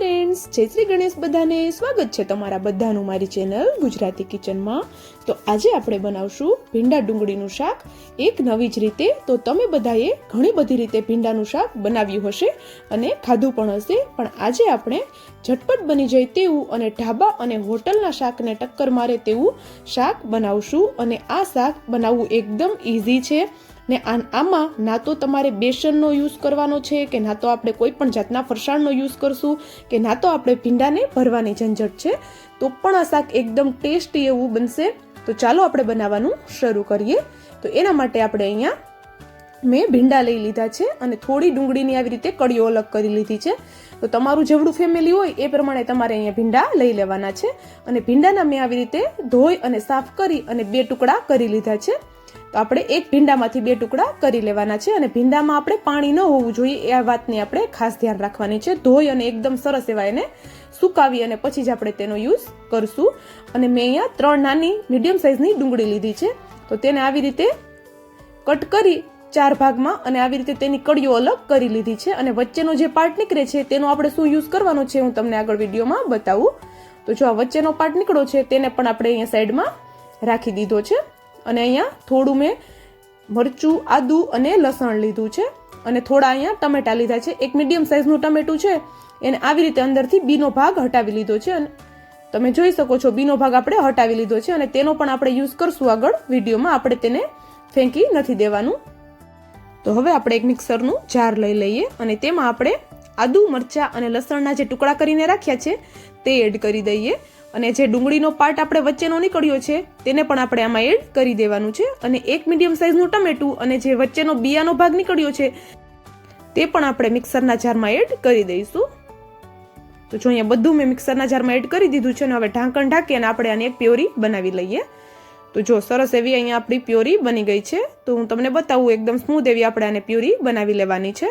Friends જય શ્રી ગણેશ બધાને. સ્વાગત છે તમારા બધાનું મારી ચેનલ ગુજરાતી કિચનમાં. તો આજે આપણે બનાવશું ભીંડા ડુંગળીનું શાક. એક નવી જ રીતે તો તમે બધાએ ઘણી બધી રીતે ભીંડાનું શાક બનાવ્યું હશે અને ખાધું પણ હશે. પણ આજે આપણે ઝટપટ બની જાય તેવું અને ઢાબા અને હોટલના શાકને ટક્કર મારે તેવું શાક બનાવશું. અને આ શાક બનાવવું એકદમ ઇઝી છે. ને આમાં ના તો તમારે બેસનનો યુઝ કરવાનો છે કે ના તો આપણે કોઈ પણ જાતના ફરસાણનો યુઝ કરશું કે ના તો આપણે ભીંડાને ભરવાની ઝંઝટ છે. તો પણ આ શાક એકદમ ટેસ્ટી એવું બનશે. તો ચાલો આપણે બનાવવાનું શરૂ કરીએ. તો એના માટે આપણે અહીંયા મેં ભીંડા લઈ લીધા છે અને થોડી ડુંગળીની આવી રીતે કડીઓ અલગ કરી લીધી છે. તો તમારું જેવડું ફેમિલી હોય એ પ્રમાણે તમારે અહીંયા ભીંડા લઈ લેવાના છે. અને ભીંડાના મેં આવી રીતે ધોઈ અને સાફ કરી અને બે ટુકડા કરી લીધા છે. તો આપણે એક ભીંડામાંથી બે ટુકડા કરી લેવાના છે અને ભીંડામાં આપણે પાણી ન હોવું જોઈએ આ વાતની આપણે ખાસ ધ્યાન રાખવાની છે. ધોઈ અને એકદમ સરસ એવા એને સુકાવી અને પછી જ આપણે તેનો યુઝ કરશું. અને મેં અહીંયા ત્રણ નાની મીડિયમ સાઇઝની ડુંગળી લીધી છે. તો તેને આવી રીતે કટ કરી ચાર ભાગમાં અને આવી રીતે તેની કડીઓ અલગ કરી લીધી છે. અને વચ્ચેનો જે પાર્ટ નીકળે છે, તેનો આપણે શું યુઝ કરવાનો છે હું તમને આગળ વિડીયોમાં બતાવું. તો જો આ વચ્ચેનો પાર્ટ નીકળ્યો છે, તેને પણ આપણે અહીંયા સાઈડમાં રાખી દીધો છે. અને અહીંયા થોડું મેં મરચું, આદું અને લસણ લીધું છે. અને થોડા અહીંયા ટમેટા લીધા છે. એક મીડિયમ સાઇઝનું ટમેટું છે. એને આવી રીતે અંદરથી બીનો ભાગ હટાવી લીધો છે. અને તમે જોઈ શકો છો, બીનો ભાગ આપણે હટાવી લીધો છે અને તેનો પણ આપણે યુઝ કરશું આગળ. વિડીયોમાં આપણે તેને ફેંકી નથી દેવાનું. તો હવે આપણે એક મિક્સરનું જાર લઈ લઈએ અને તેમાં આપણે આદુ, મરચાં અને લસણના જે ટુકડા કરીને રાખ્યા છે, તે એડ કરી દઈએ. અને જે ડુંગળીનો પાર્ટ આપણે વચ્ચેનો નીકળ્યો છે, તેને પણ આપણે આમાં એડ કરી દેવાનું છે. અને એક મીડિયમ સાઇઝનું ટમેટું અને જે વચ્ચેનો બિયાનો ભાગ નીકળ્યો છે, તે પણ આપણે મિક્સરના જારમાં એડ કરી દઈશું. તો જો અહીંયા બધું મેં મિક્સરના જારમાં એડ કરી દીધું છે, અને હવે ઢાંકણ ઢાંકી અને આપણે આની એક પ્યોરી બનાવી લઈએ. તો જો સરસ એવી અહીંયા આપણી પ્યોરી બની ગઈ છે, તો હું તમને બતાવું એકદમ સ્મૂથ એવી આપણે આને પ્યોરી બનાવી લેવાની છે.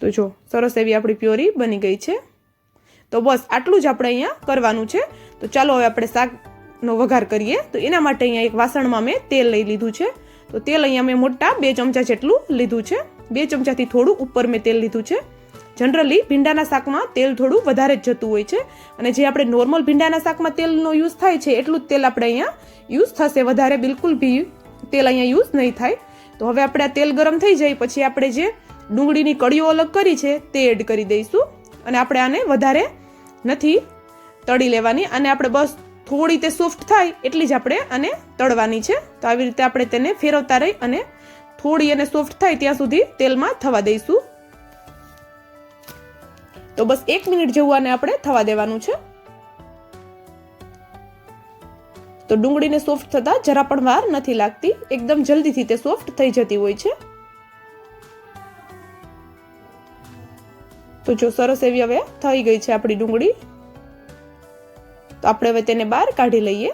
તો જો સરસ એવી આપણી પ્યોરી બની ગઈ છે. તો બસ આટલું જ આપણે અહીંયા કરવાનું છે. તો ચાલો હવે આપણે શાકનો વઘાર કરીએ. તો એના માટે અહીંયા એક વાસણમાં મેં તેલ લઈ લીધું છે. તો તેલ અહીંયા મેં મોટા બે ચમચા જેટલું લીધું છે. બે ચમચાથી થોડું ઉપર મેં તેલ લીધું છે. જનરલી ભીંડાના શાકમાં તેલ થોડું વધારે જ જતું હોય છે. અને જે આપણે નોર્મલ ભીંડાના શાકમાં તેલનો યુઝ થાય છે, એટલું જ તેલ આપણે અહીંયા યુઝ થશે. વધારે બિલકુલ બી તેલ અહીંયા યુઝ નહીં થાય. તો હવે આપણે આ તેલ ગરમ થઈ જાય, પછી આપણે જે ડુંગળીની કળીઓ અલગ કરી છે, તે એડ કરી દઈશું. અને આપણે આને વધારે નથી તળી લેવાની અને આપણે બસ થોડી તે સોફ્ટ થાય એટલી જ આપણે આને તળવાની છે. તો આવી રીતે આપણે તેને ફેરવતા રહી અને થોડી અને સોફ્ટ થાય ત્યાં સુધી તેલમાં થવા દઈશું. તો બસ એક મિનિટ જેવું આને આપણે થવા દેવાનું છે. તો ડુંગળીને સોફ્ટ થતાં જરા પણ વાર નથી લાગતી. એકદમ જલ્દીથી તે સોફ્ટ થઈ જતી હોય છે. તો જો સરસ એવી હવે થઈ ગઈ છે આપણી ડુંગળી. તો આપણે હવે તેને બહાર કાઢી લઈએ.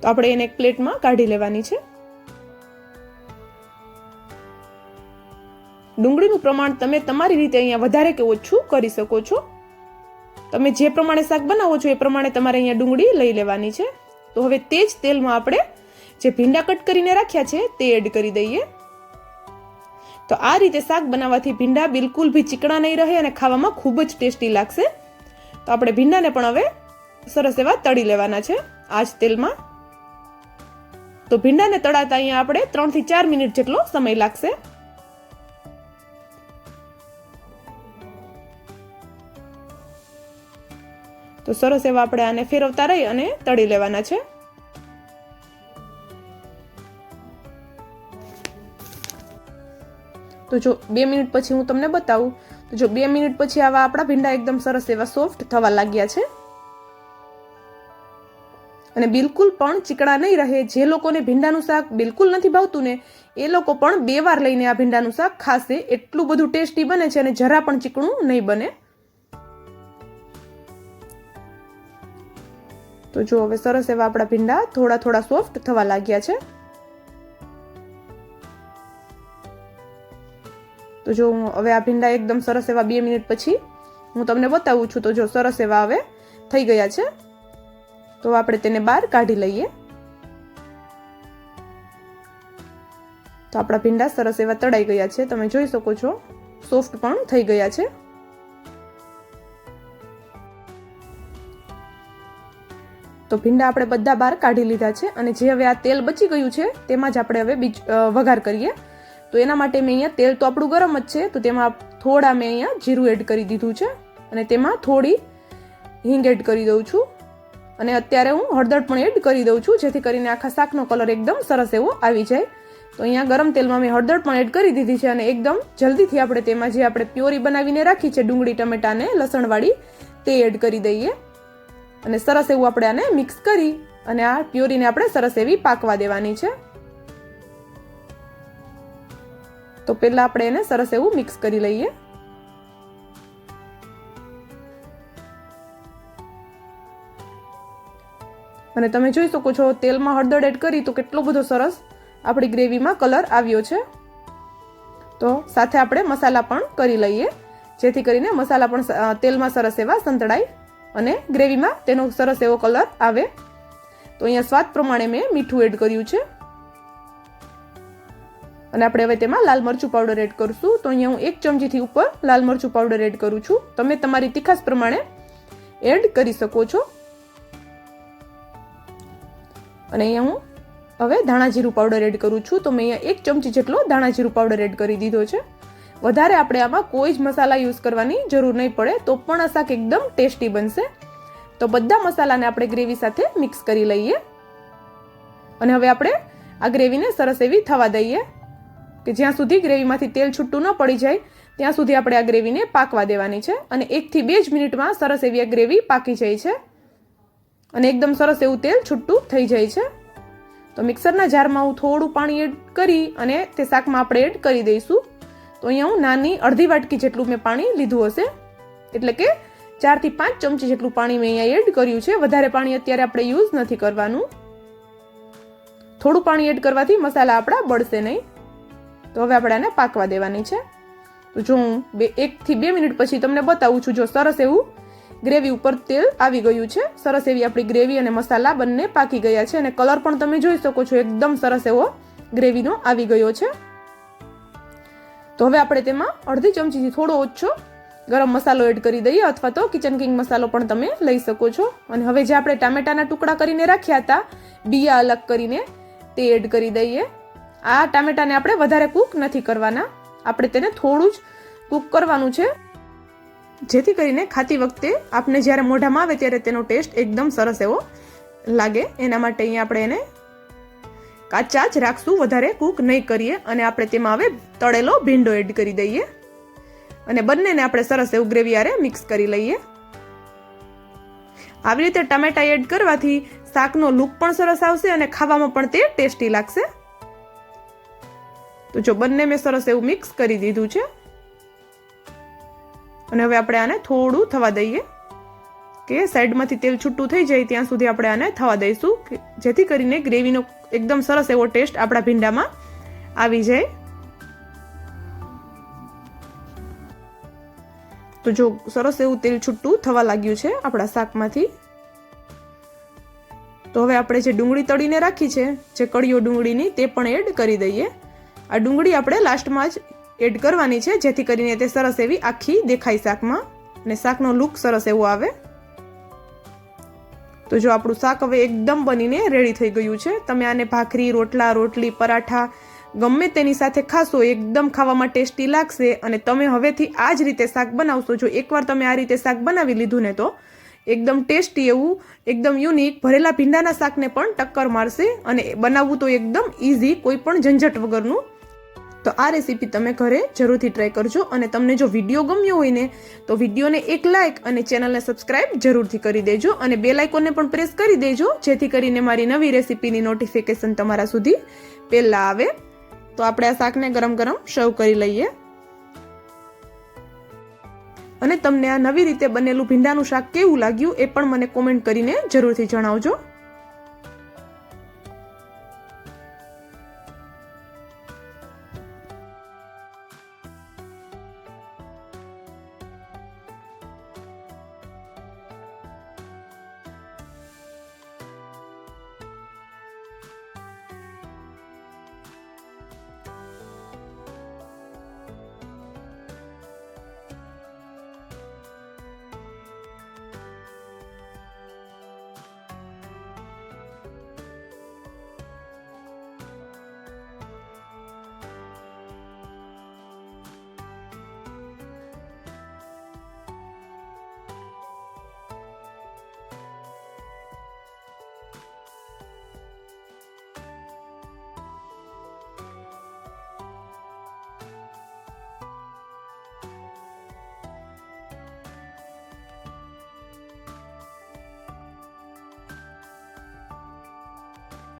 તો આપણે એને એક પ્લેટમાં કાઢી લેવાની છે. ડુંગળીનું પ્રમાણ તમે તમારી રીતે અહીંયા વધારે કે ઓછું કરી શકો છો. તમે જે પ્રમાણે શાક બનાવો છો એ પ્રમાણે તમારે અહીંયા ડુંગળી લઈ લેવાની છે. તો હવે તે જ તેલમાં આપણે જે ભીંડા કટ કરીને રાખ્યા છે તે એડ કરી દઈએ. તો આ રીતે શાક બનાવવાથી ભીંડા બિલકુલ બી ચીકણા નહીં રહે અને ખાવામાં ખૂબ જ ટેસ્ટી લાગશે. તો આપણે ભીંડાને પણ હવે સરસ એવા તળી લેવાના છે આ જ તેલમાં. તો ભીંડાને તળાતા અહીંયા આપણે ત્રણથી ચાર મિનિટ જેટલો સમય લાગશે. તો સરસ એવા આપણે આને ફેરવતા રહી અને તળી લેવાના છે. તો જો બે મિનિટ પછી હું તમને બતાવું. તો જો બે મિનિટ પછી આવા આપણા ભીંડા એકદમ સરસ એવા સોફ્ટ થવા લાગ્યા છે. અને બિલકુલ પણ ચીકણા નહીં રહે. જે લોકોને ભીંડાનું શાક બિલકુલ નથી ભાવતું ને, એ લોકો પણ બે વાર લઈને આ ભીંડાનું શાક ખાશે. એટલું બધું ટેસ્ટી બને છે અને જરા પણ ચીકણું નહીં બને. તો જો હવે સરસ એવા આપણા ભીંડા થોડા થોડા સોફ્ટ થવા લાગ્યા છે. તો જો હું હવે આ ભીંડા એકદમ સરસ એવા બે મિનિટ પછી હું તમને બતાવું છું તો જો સરસ એવા હવે થઈ ગયા છે. તો આપણે તેને બહાર કાઢી લઈએ. તો આપણા ભીંડા સરસ એવા તળાઈ ગયા છે. તમે જોઈ શકો છો, સોફ્ટ પણ થઈ ગયા છે. તો ભીંડા આપણે બધા બહાર કાઢી લીધા છે અને જે હવે આ તેલ બચી ગયું છે, તેમાં જ આપણે હવે બીજ વઘાર કરીએ. તો એના માટે મેં અહીંયા તેલ તો આપણું ગરમ જ છે, તો તેમાં થોડા મેં અહીંયા જીરું એડ કરી દીધું છે અને તેમાં થોડી હિંગ એડ કરી દઉં છું. અને અત્યારે હું હળદર પણ એડ કરી દઉં છું, જેથી કરીને આખા શાકનો કલર એકદમ સરસ એવો આવી જાય. તો અહીંયા ગરમ તેલમાં મેં હળદર પણ એડ કરી દીધી છે અને એકદમ જલ્દીથી આપણે તેમાં જે આપણે પ્યોરી બનાવીને રાખી છે ડુંગળી ટમેટાને લસણવાળી, તે એડ કરી દઈએ. અને સરસ એવું આપણે આને મિક્સ કરી અને આ પ્યોરીને આપણે સરસ એવી પાકવા દેવાની છે. તો પહેલા આપણે એને સરસ એવું મિક્સ કરી લઈએ. અને તમે જોઈ શકો છો, તેલમાં હળદર એડ કરી તો કેટલો બધો સરસ આપણી ગ્રેવીમાં કલર આવ્યો છે. તો સાથે આપણે મસાલા પણ કરી લઈએ, જેથી કરીને મસાલા પણ તેલમાં સરસ એવા સંતળાય અને ગ્રેવીમાં તેનો સરસ એવો કલર આવે. તો અહીંયા સ્વાદ પ્રમાણે મેં મીઠું એડ કર્યું છે. અને આપણે હવે તેમાં લાલ મરચું પાવડર એડ કરશું. તો અહીંયા હું એક ચમચીથી ઉપર લાલ મરચું પાવડર એડ કરું છું. તમે તમારી તીખાસ પ્રમાણે એડ કરી શકો છો. અને અહીંયા હું હવે ધાણા જીરું પાવડર એડ કરું છું. તો મેં અહીંયા એક ચમચી જેટલો ધાણા જીરું પાવડર એડ કરી દીધો છે. વધારે આપણે આમાં કોઈ જ મસાલા યુઝ કરવાની જરૂર નહીં પડે, તો પણ આ શાક એકદમ ટેસ્ટી બનશે. તો બધા મસાલાને આપણે ગ્રેવી સાથે મિક્સ કરી લઈએ. અને હવે આપણે આ ગ્રેવીને સરસ એવી થવા દઈએ. કે જ્યાં સુધી ગ્રેવીમાંથી તેલ છૂટું ન પડી જાય, ત્યાં સુધી આપણે આ ગ્રેવીને પાકવા દેવાની છે. અને એકથી બે જ મિનિટમાં સરસ એવી આ ગ્રેવી પાકી જાય છે. અને એકદમ સરસ એવું તેલ છૂટું થઈ જાય છે. તો મિક્સરના જારમાં હું થોડું પાણી એડ કરી અને તે શાકમાં આપણે એડ કરી દઈશું. તો અહીંયા હું નાની અડધી વાટકી જેટલું મેં પાણી લીધું હશે. એટલે કે ચારથી પાંચ ચમચી જેટલું પાણી મેં અહીંયા એડ કર્યું છે. વધારે પાણી અત્યારે આપણે યુઝ નથી કરવાનું. થોડું પાણી એડ કરવાથી મસાલા આપણા બળશે નહીં. તો હવે આપણે આને પાકવા દેવાની છે. તો જો હું બે એકથી બે મિનિટ પછી તમને બતાવું છું, જો સરસ એવું ગ્રેવી ઉપર તેલ આવી ગયું છે. સરસ એવી આપણી ગ્રેવી અને મસાલા બંને પાકી ગયા છે અને કલર પણ તમે જોઈ શકો છો, એકદમ સરસ એવો ગ્રેવીનો આવી ગયો છે. તો હવે આપણે તેમાં અડધી ચમચીથી થોડો ઓછો ગરમ મસાલો એડ કરી દઈએ અથવા તો કિચન કિંગ મસાલો પણ તમે લઈ શકો છો. અને હવે જે આપણે ટામેટાના ટુકડા કરીને રાખ્યા હતા, બિયા અલગ કરીને તે એડ કરી દઈએ. આ ટામેટાને આપણે વધારે કૂક નથી કરવાના. આપણે તેને થોડું જ કૂક કરવાનું છે. જેથી કરીને ખાતી વખતે આપને જ્યારે મોઢામાં આવે ત્યારે તેનો ટેસ્ટ એકદમ સરસ એવો લાગે. એના માટે અહીંયા આપણે એને કાચા જ રાખશું. વધારે કૂક નહીં કરીએ અને આપણે તેમાં હવે તળેલો ભીંડો એડ કરી દઈએ. અને બંનેને આપણે સરસ એવું ગ્રેવી આરે મિક્સ કરી લઈએ. આવી રીતે ટમેટા એડ કરવાથી શાકનો લુક પણ સરસ આવશે અને ખાવામાં પણ તે ટેસ્ટી લાગશે. તો જો બંને મેં સરસ એવું મિક્સ કરી દીધું છે. અને હવે આપણે આને થોડું થવા દઈએ. કે સાઈડમાંથી તેલ છૂટું થઈ જાય ત્યાં સુધી આપણે આને થવા દઈશું. જેથી કરીને ગ્રેવીનો એકદમ સરસ એવો ટેસ્ટ આપણા ભીંડામાં આવી જાય. તો જો સરસ એવું તેલ છૂટું થવા લાગ્યું છે આપણા શાકમાંથી. તો હવે આપણે જે ડુંગળી તળીને રાખી છે, જે કળીઓ ડુંગળીની, તે પણ એડ કરી દઈએ. આ ડુંગળી આપણે લાસ્ટમાં જ એડ કરવાની છે, જેથી કરીને તે સરસ એવી આખી દેખાય શાકમાં. અને શાકનો લુક સરસ એવો આવે. તો જો આપણું શાક હવે એકદમ બનીને રેડી થઈ ગયું છે. તમે આને ભાખરી, રોટલા, રોટલી, પરાઠા, ગમે તેની સાથે ખાશો, એકદમ ખાવામાં ટેસ્ટી લાગશે. અને તમે હવેથી આ જ રીતે શાક બનાવશો. જો એકવાર તમે આ રીતે શાક બનાવી લીધું ને તો એકદમ ટેસ્ટી એવું, એકદમ યુનિક ભરેલા ભીંડાના શાકને પણ ટક્કર મારશે. અને બનાવવું તો એકદમ ઇઝી કોઈ પણ ઝંઝટ વગરનું. તો આ રેસીપી તમે ઘરે જરૂરથી ટ્રાય કરજો અને તમને જો વીડિયો ગમ્યો હોય ને, તો વિડીયોને એક લાઇક અને ચેનલને સબસ્ક્રાઇબ જરૂરથી કરી દેજો અને બે લાઇકોને પણ પ્રેસ કરી દેજો, જેથી કરીને મારી નવી રેસીપીની નોટિફિકેશન તમારા સુધી પહેલાં આવે. તો આપણે આ શાકને ગરમ ગરમ સર્વ કરી લઈએ. અને તમને આ નવી રીતે બનેલું ભીંડાનું શાક કેવું લાગ્યું એ પણ મને કોમેન્ટ કરીને જરૂરથી જણાવજો.